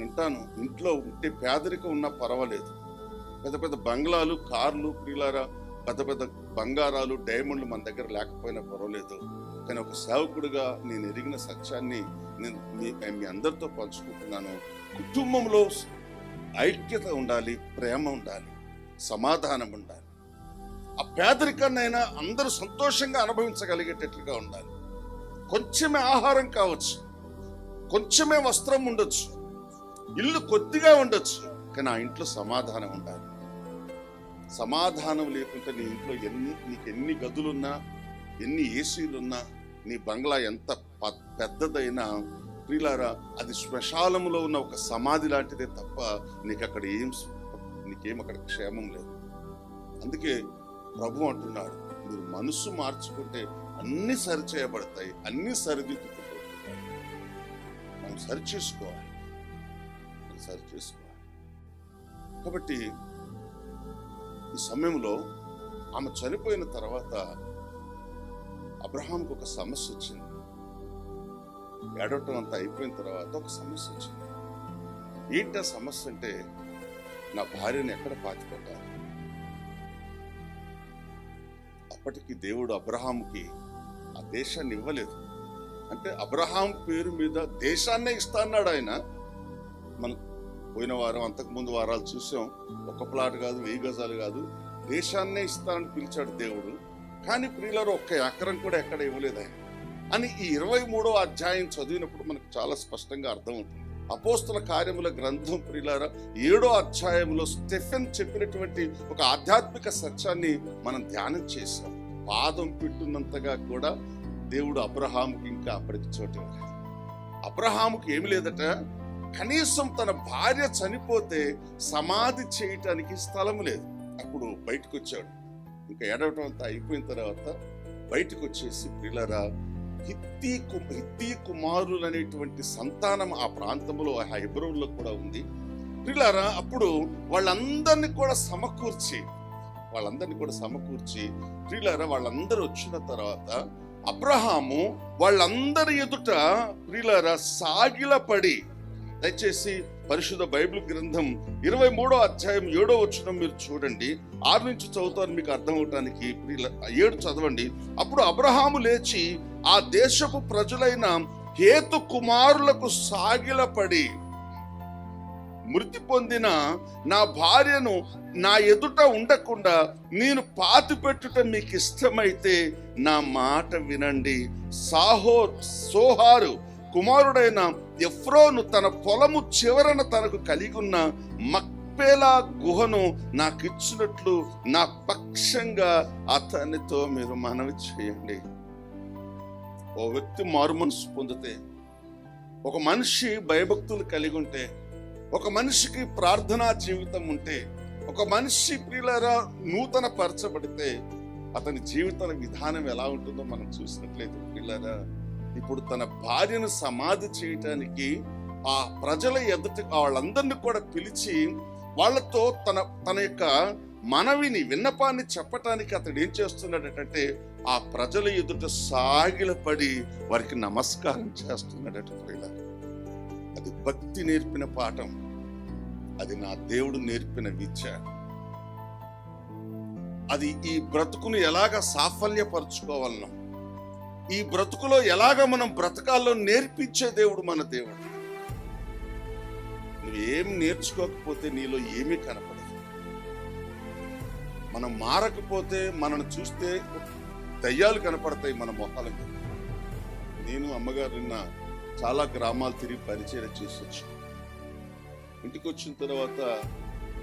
అంటాను ఇంట్లో ఉంటే పేదరికం ఉన్నా పర్వాలేదు. పెద్ద పెద్ద బంగ్లాలు కార్లు ప్రియులారా పెద్ద పెద్ద బంగారాలు డైమండ్లు మన దగ్గర లేకపోయినా పర్వాలేదు. కానీ ఒక సేవకుడిగా నేను ఎరిగిన సత్యాన్ని నేను మీ మీ అందరితో పంచుకుంటున్నాను. కుటుంబంలో ఐక్యత ఉండాలి ప్రేమ ఉండాలి సమాధానం ఉండాలి. ఆ పేదరికాన్నైనా అందరూ సంతోషంగా అనుభవించగలిగేటట్లుగా ఉండాలి. కొంచెమే ఆహారం కావచ్చు. కొంచెమే వస్త్రం ఉండొచ్చు. ఇల్లు కొద్దిగా ఉండొచ్చు కానీ ఆ ఇంట్లో సమాధానం ఉండాలి. సమాధానం లేకుంటే నీ ఇంట్లో ఎన్ని నీకు ఎన్ని గదులున్నా ఎన్ని ఏసీలున్నా నీ బంగ్లా ఎంత పెద్దదైనా ప్రిలారా అది శ్మశాలములో ఉన్న ఒక సమాధి లాంటిదే తప్ప నీకు అక్కడ ఏం నీకేం అక్కడ క్షేమం లేదు. అందుకే ప్రభు అంటున్నాడు మీరు మనసు మార్చుకుంటే అన్ని సరిచేయబడతాయి అన్ని సరిదిద్దుకుంటాయి మనం సరి చేసుకోవాలి సరి చేసుకోవాలి. కాబట్టి ఈ సమయంలో ఆమె చనిపోయిన తర్వాత అబ్రహాంకు ఒక సమస్య వచ్చింది. ఏడవటం అంతా అయిపోయిన తర్వాత ఒక సమస్య వచ్చింది. ఏంటి ఆ సమస్య అంటే నా భార్యను ఎక్కడ పాతిపెట్టాలి? అప్పటికి దేవుడు అబ్రహాంకి ఆ దేశాన్ని ఇవ్వలేదు. అంటే అబ్రహాం పేరు మీద దేశాన్నే ఇస్తా అన్నాడు ఆయన. మన పోయిన వారం అంతకు ముందు వారాలు చూసాం. ఒక ప్లాట్ కాదు వెయ్యి గజాలు కాదు. దేశాన్నే ఇస్తానని పిలిచాడు దేవుడు. కానీ ప్రియులరు ఒక్క ఎకరం కూడా ఎక్కడ ఇవ్వలేదు ఆయన. అని ఈ ఇరవై మూడో అధ్యాయం చదివినప్పుడు మనకు చాలా స్పష్టంగా అర్థమవుతుంది. అపోస్తుల కార్యముల గ్రంథం ప్రియులారా ఏడో అధ్యాయంలో స్టెఫెన్ చెప్పినటువంటి ఒక ఆధ్యాత్మిక సత్యాన్ని మనం ధ్యానం చేశాం. పాదం పెట్టున్నంతగా కూడా దేవుడు అబ్రహాముకి ఇంకా అప్పటికి చోటు అబ్రహాముకి ఏమి లేదట? కనీసం తన భార్య చనిపోతే సమాధి చేయటానికి స్థలం లేదు. అప్పుడు బయటకు వచ్చాడు ఇంకా ఏడవటం అంతా అయిపోయిన తర్వాత బయటకు వచ్చేసి పిల్లరా హిత్తి కు హిత్తి కుమారులు అనేటువంటి సంతానం ఆ ప్రాంతంలో ఆ హైబ్రోల్లో కూడా ఉంది. పిల్లరా అప్పుడు వాళ్ళందరినీ కూడా సమకూర్చి వాళ్ళందరినీ కూడా సమకూర్చి ప్రియులారా వాళ్ళందరూ వచ్చిన తర్వాత అబ్రహాము వాళ్ళందరి ఎదుట ప్రియులారా సాగిలపడి దయచేసి పరిశుద్ధ బైబిల్ గ్రంథం ఇరవై మూడో అధ్యాయం ఏడో వచ్చిన మీరు చూడండి. ఆరు నుంచి చదువుతాను మీకు అర్థం అవటానికి. ఏడు చదవండి. అప్పుడు అబ్రహాము లేచి ఆ దేశపు ప్రజలైన హేతు కుమారులకు సాగిలపడి మృతి పొందిన నా భార్యను నా ఎదుట ఉండకుండా నేను పాతి పెట్టుట మీకు ఇష్టమైతే నా మాట వినండి. సాహో సోహారు కుమారుడైన ఎఫ్రోను తన పొలము చివరన తనకు కలిగి ఉన్న మక్పేలా గుహను నాకు ఇచ్చినట్లు నా పక్షంగా అతనితో మీరు మనవి చేయండి. ఓ వ్యక్తి మారుమనసు పొందితే ఒక మనిషి భయభక్తులు కలిగి ఉంటే ఒక మనిషికి ప్రార్థనా జీవితం ఉంటే ఒక మనిషి ప్రియులరా నూతన పరచబడితే అతని జీవితాల విధానం ఎలా ఉంటుందో మనం చూసినట్లయితే పిల్లరా ఇప్పుడు తన భార్యను సమాధి చేయటానికి ఆ ప్రజల ఎదుట వాళ్ళందరినీ కూడా పిలిచి వాళ్ళతో తన తన యొక్క మనవిని విన్నపాన్ని చెప్పటానికి అతడు ఏం చేస్తున్నాడటంటే ఆ ప్రజల ఎదుట సాగిలపడి వారికి నమస్కారం చేస్తున్నాడట ఇలా అది భక్తి నేర్పిన పాఠం. అది నా దేవుడు నేర్పిన విద్య. అది ఈ బ్రతుకును ఎలాగ సాఫల్యపరచుకోవాలన్నా ఈ బ్రతుకులో ఎలాగ మనం బ్రతకాల్లో నేర్పించే దేవుడు మన దేవుడు. నువ్వు ఏం నేర్చుకోకపోతే నీలో ఏమీ కనపడదు. మనం మారకపోతే మనను చూస్తే దయ్యాలు కనపడతాయి మన మొహాలకు. నేను అమ్మగారు నిన్న చాలా గ్రామాలు తిరిగి పరిచయం చేసి వచ్చాను. ఇంటికి వచ్చిన తర్వాత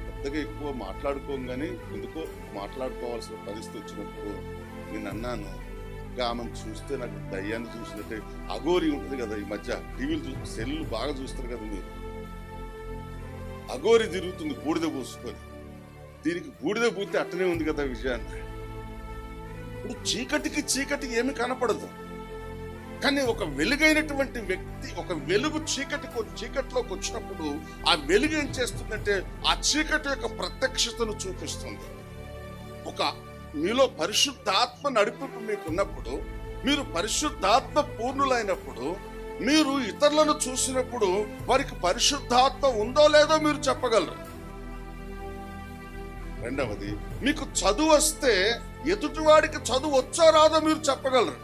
పెద్దగా ఎక్కువ మాట్లాడుకోం కానీ ఎందుకో మాట్లాడుకోవాల్సిన పరిస్థితి వచ్చినప్పుడు నేను అన్నాను ఇంకా ఆమెను చూస్తే నాకు దయ్యాన్ని చూసినట్టే అఘోరి ఉంటుంది కదా ఈ మధ్య. టీవీలు చూ సెల్లు బాగా చూస్తారు కదా మీరు. అఘోరి తిరుగుతుంది బూడిద పూసుకొని. దీనికి బూడిద పూర్తి అట్టనే ఉంది కదా విజయాన్ని. ఇప్పుడు చీకటికి చీకటి ఏమి కనపడదు. కానీ ఒక వెలుగైనటువంటి వ్యక్తి ఒక వెలుగు చీకటికి చీకటిలోకి వచ్చినప్పుడు ఆ వెలుగు ఏం చేస్తుందంటే ఆ చీకటి యొక్క ప్రత్యక్షతను చూపిస్తుంది. ఒక మీలో పరిశుద్ధాత్మ నడిపింపు మీకు ఉన్నప్పుడు మీరు పరిశుద్ధాత్మ పూర్ణులైనప్పుడు మీరు ఇతరులను చూసినప్పుడు వారికి పరిశుద్ధాత్మ ఉందో లేదో మీరు చెప్పగలరు. రెండవది మీకు చదువు వస్తే ఎదుటివాడికి చదువు వచ్చో రాదో మీరు చెప్పగలరు.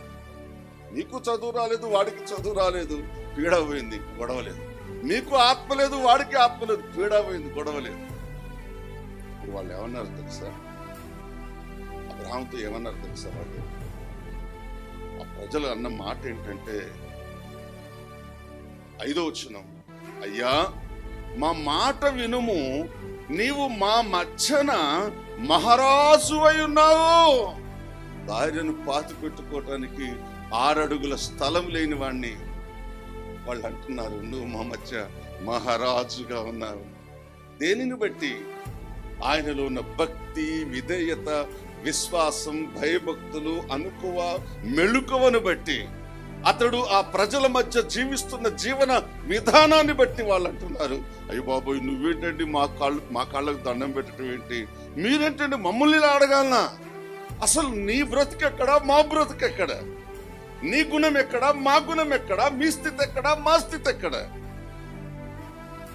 మీకు చదువు రాలేదు వాడికి చదువు రాలేదు పీడ పోయింది గొడవ లేదు. మీకు ఆత్మ లేదు వాడికి ఆత్మ లేదు పీడ పోయింది గొడవ లేదు. వాళ్ళు ఏమన్నారు తెలుసా? ఆమెతో ఏమన్నారు తెలుసా వాళ్ళు ఆ ప్రజలు అన్న మాట ఏంటంటే ఐదో వచ్చినాం అయ్యా మా మాట వినుము నీవు మా మధ్యన మహారాజు అయి ఉన్నావు. భార్యను పాతి పెట్టుకోవటానికి ఆరడుగుల స్థలం లేని వాణ్ణి వాళ్ళు అంటున్నారు నువ్వు మా మధ్య మహారాజుగా ఉన్నావు. దేనిని బట్టి? ఆయనలో ఉన్న భక్తి విధేయత విశ్వాసం భయభక్తులు అనుకువ మెళుకువను బట్టి అతడు ఆ ప్రజల మధ్య జీవిస్తున్న జీవన విధానాన్ని బట్టి వాళ్ళు అంటున్నారు. అయ్య బాబోయ్ నువ్వేంటండి మా కాళ్ళు మా కాళ్ళకు దండం పెట్టడం ఏంటి? మీరేంటండి మమ్మల్ని ఇలా అడగాలనా? అసలు నీ బ్రతికెక్కడా మా బ్రతికెక్కడ నీ గుణం ఎక్కడా? మా గుణం ఎక్కడా? మీ స్థితి ఎక్కడా? మా స్థితి ఎక్కడా?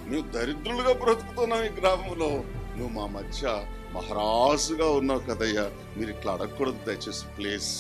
నువ్వు దరిద్రులుగా బ్రతుకుతున్నావు ఈ గ్రామంలో. నువ్వు మా మధ్య మహారాజుగా ఉన్నావు కదయ్యా. మీరు ఇట్లా అడగకూడదు దయచేసి ప్లీజ్.